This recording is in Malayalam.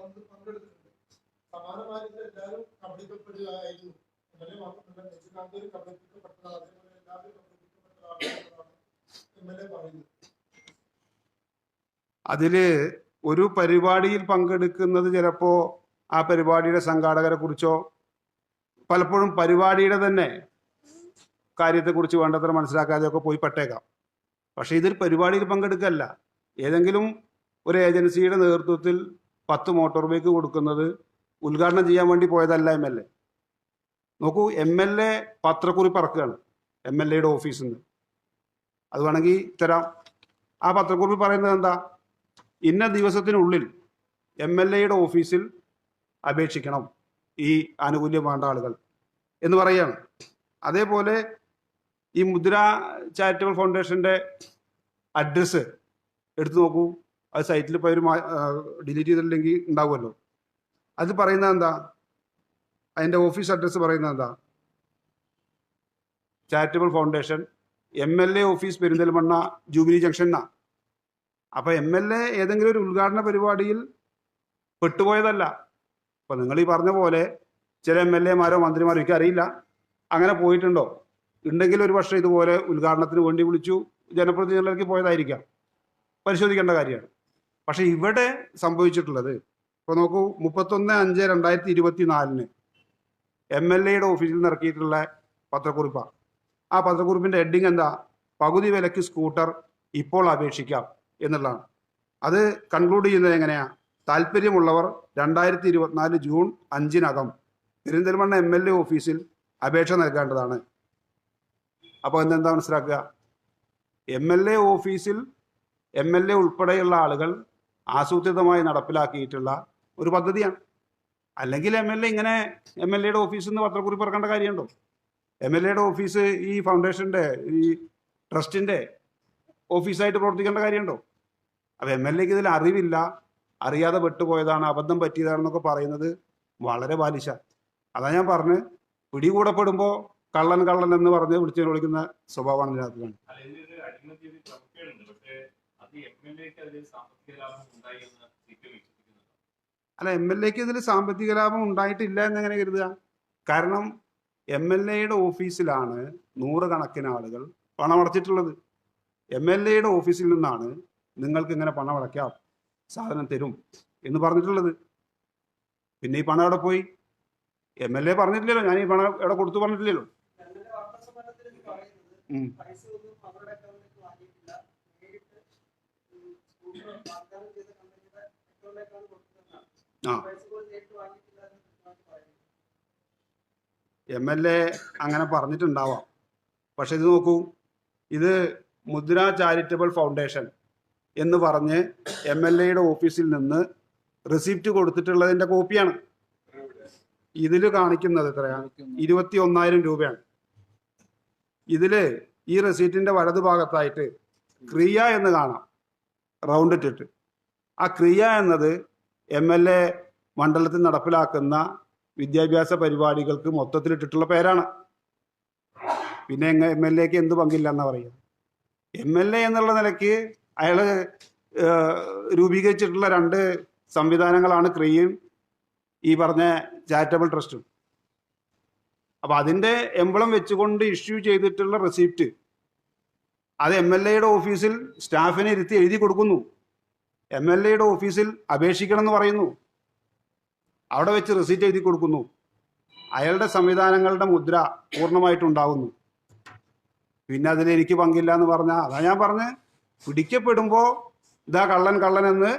പങ്ക് പങ്കെടുത്തിട്ടുണ്ട്. സമാനമായിട്ട് എല്ലാവരും കബളിക്കപ്പെടുകയായിരുന്നു. എം എൽ എ മാത്രമല്ല രജനീകാന്ത് കബളിപ്പിക്കപ്പെട്ടതാണ് അതേപോലെ എല്ലാവരും എം എൽ എ പറയുന്നത്. അതിൽ ഒരു പരിപാടിയിൽ പങ്കെടുക്കുന്നത് ചിലപ്പോ ആ പരിപാടിയുടെ സംഘാടകരെ കുറിച്ചോ പലപ്പോഴും പരിപാടിയുടെ തന്നെ കാര്യത്തെക്കുറിച്ച് വേണ്ടത്ര മനസ്സിലാക്കാതെയൊക്കെ പോയി പെട്ടേക്കാം. പക്ഷെ ഇതൊരു പരിപാടിയിൽ പങ്കെടുക്കല്ല. ഏതെങ്കിലും ഒരു ഏജൻസിയുടെ നേതൃത്വത്തിൽ പത്ത് മോട്ടോർ ബൈക്ക് കൊടുക്കുന്നത് ഉദ്ഘാടനം ചെയ്യാൻ വേണ്ടി പോയതല്ല എം എൽ എ നോക്കൂ എം എൽ എ പത്രക്കുറിപ്പ് ഇറക്കുകയാണ് എം എൽ എയുടെ ഓഫീസിൽ നിന്ന് അത് വേണമെങ്കിൽ തരാം. ആ പത്രക്കുറിപ്പ് പറയുന്നത് എന്താ? ഇന്ന ദിവസത്തിനുള്ളിൽ എം എൽ എയുടെ ഓഫീസിൽ അപേക്ഷിക്കണം ഈ ആനുകൂല്യം വേണ്ട ആളുകൾ എന്ന് പറയുകയാണ്. അതേപോലെ ഈ മുദ്ര ചാരിറ്റബിൾ ഫൗണ്ടേഷന്റെ അഡ്രസ്സ് എടുത്തു നോക്കൂ. അത് സൈറ്റിൽ ഇപ്പോൾ ഒരു ഡിലീറ്റ് ചെയ്തില്ലെങ്കിൽ ഉണ്ടാവുമല്ലോ. അത് പറയുന്നത് എന്താ? അതിന്റെ ഓഫീസ് അഡ്രസ്സ് പറയുന്നത് എന്താ? Charitable foundation M L A office Perinthalmanna jubilee ജംഗ്ഷന അപ്പോൾ അപ്പൊ എം എൽ എ ഏതെങ്കിലും ഒരു ഉദ്ഘാടന പരിപാടിയിൽ പെട്ടുപോയതല്ല. അപ്പോൾ നിങ്ങൾ ഈ പറഞ്ഞ പോലെ ചില എം എൽ എമാരോ മന്ത്രിമാരോ എനിക്ക് അറിയില്ല. അങ്ങനെ പോയിട്ടുണ്ടോ? ഉണ്ടെങ്കിൽ ഒരു പക്ഷേ ഇതുപോലെ ഉദ്ഘാടനത്തിന് വേണ്ടി വിളിച്ചു ജനപ്രതിനിധികളിലേക്ക് പോയതായിരിക്കാം. പരിശോധിക്കേണ്ട കാര്യമാണ്. പക്ഷെ ഇവിടെ സംഭവിച്ചിട്ടുള്ളത് ഇപ്പൊ നോക്കൂ മുപ്പത്തൊന്ന് അഞ്ച് രണ്ടായിരത്തി ഇരുപത്തി നാലിന് എം എൽ എയുടെ ഓഫീസിൽ നിന്ന് ഇറക്കിയിട്ടുള്ള പത്രക്കുറിപ്പാണ് ആ പത്രക്കുറിപ്പിന്റെ ഹെഡിങ് എന്താ? പകുതി വിലക്ക് സ്കൂട്ടർ ഇപ്പോൾ അപേക്ഷിക്കാം എന്നുള്ളതാണ്. അത് കൺക്ലൂഡ് ചെയ്യുന്നത് എങ്ങനെയാ? താല്പര്യമുള്ളവർ രണ്ടായിരത്തി ഇരുപത്തിനാല് ജൂൺ അഞ്ചിനകം പെരിന്തൽമണ്ണ എം എൽ എ ഓഫീസിൽ അപേക്ഷ നൽകേണ്ടതാണ്. അപ്പോൾ എന്താ മനസ്സിലാക്കുക? എം എൽ എ ഓഫീസിൽ എം എൽ എ ഉൾപ്പെടെയുള്ള ആളുകൾ ആസൂത്രിതമായി നടപ്പിലാക്കിയിട്ടുള്ള ഒരു പദ്ധതിയാണ്. അല്ലെങ്കിൽ എം എൽ എ ഇങ്ങനെ എം എൽ എയുടെ ഓഫീസിൽ നിന്ന് പത്രക്കുറിപ്പ് ഇറക്കേണ്ട കാര്യമുണ്ടോ? എം എൽ എയുടെ ഓഫീസ് ഈ ഫൗണ്ടേഷന്റെ ഈ ട്രസ്റ്റിന്റെ ഓഫീസായിട്ട് പ്രവർത്തിക്കേണ്ട കാര്യമുണ്ടോ? അപ്പൊ എം എൽ എക്ക് ഇതിൽ അറിവില്ല. അറിയാതെ വിട്ടുപോയതാണ് അബദ്ധം പറ്റിയതാണെന്നൊക്കെ പറയുന്നത് വളരെ ബാലിശ. അതാ ഞാൻ പറഞ്ഞ് പിടികൂടപ്പെടുമ്പോൾ കള്ളൻ കള്ളൻ എന്ന് പറഞ്ഞ് വിളിച്ചു വിളിക്കുന്ന സ്വഭാവമാണ് ഇതിനകത്ത്. അല്ല എം എൽ എക്ക് ഇതിൽ സാമ്പത്തിക ലാഭം ഉണ്ടായിട്ടില്ല എന്ന് എങ്ങനെ കരുതുക? കാരണം എം എൽ എയുടെ ഓഫീസിലാണ് നൂറുകണക്കിന് ആളുകൾ പണമടച്ചിട്ടുള്ളത്. എം എൽ എയുടെ ഓഫീസിൽ നിന്നാണ് നിങ്ങൾക്ക് ഇങ്ങനെ പണം അടയ്ക്കാം സാധനം തരും എന്ന് പറഞ്ഞിട്ടുള്ളത്. പിന്നെ ഈ പണം എവിടെ പോയി? എം എൽ എ പറഞ്ഞിട്ടില്ലല്ലോ. ഞാൻ ഈ പണം എവിടെ കൊടുത്തു പറഞ്ഞിട്ടില്ലല്ലോ. എം എൽ എ അങ്ങനെ പറഞ്ഞിട്ടുണ്ടാവാം. പക്ഷെ ഇത് നോക്കൂ ഇത് മുദ്ര ചാരിറ്റബിൾ ഫൗണ്ടേഷൻ എന്ന് പറഞ്ഞ് എം എൽ എയുടെ ഓഫീസിൽ നിന്ന് റിസിപ്റ്റ് കൊടുത്തിട്ടുള്ളതിന്റെ കോപ്പിയാണ്. ഇതിൽ കാണിക്കുന്നത് എത്രയാണ് ഇരുപത്തി ഒന്നായിരം രൂപയാണ്. ഇതിൽ ഈ റെസീറ്റിന്റെ വലതുഭാഗത്തായിട്ട് ക്രിയ എന്ന് കാണാം. റൗണ്ട് ഇട്ടിട്ട്. ആ ക്രിയ എന്നത് എം എൽ എ മണ്ഡലത്തിൽ നടപ്പിലാക്കുന്ന വിദ്യാഭ്യാസ പരിപാടികൾക്ക് മൊത്തത്തിലിട്ടിട്ടുള്ള പേരാണ്. പിന്നെ എം എൽ എക്ക് എന്ത് പങ്കില്ല എന്നാ പറയുക? എം എൽ എ എന്നുള്ള നിലയ്ക്ക് അയാൾ രൂപീകരിച്ചിട്ടുള്ള രണ്ട് സംവിധാനങ്ങളാണ് ക്രിയയും ഈ പറഞ്ഞ ചാരിറ്റബിൾ ട്രസ്റ്റും. അപ്പൊ അതിന്റെ എംബളം വെച്ചുകൊണ്ട് ഇഷ്യൂ ചെയ്തിട്ടുള്ള റെസിപ്റ്റ് അത് എം എൽ എയുടെ ഓഫീസിൽ സ്റ്റാഫിനെ ഇരുത്തി എഴുതി കൊടുക്കുന്നു. എം എൽ എയുടെ ഓഫീസിൽ അപേക്ഷിക്കണം എന്ന് പറയുന്നു. അവിടെ വെച്ച് റിസീറ്റ് എഴുതി കൊടുക്കുന്നു. അയാളുടെ സംവിധാനങ്ങളുടെ മുദ്ര പൂർണമായിട്ടുണ്ടാകുന്നു. പിന്നെ അതിൽ എനിക്ക് പങ്കില്ല എന്ന് പറഞ്ഞാൽ അതാ ഞാൻ പറഞ്ഞ് പിടിക്കപ്പെടുമ്പോൾ ഇതാ കള്ളൻ കള്ളൻ എന്ന്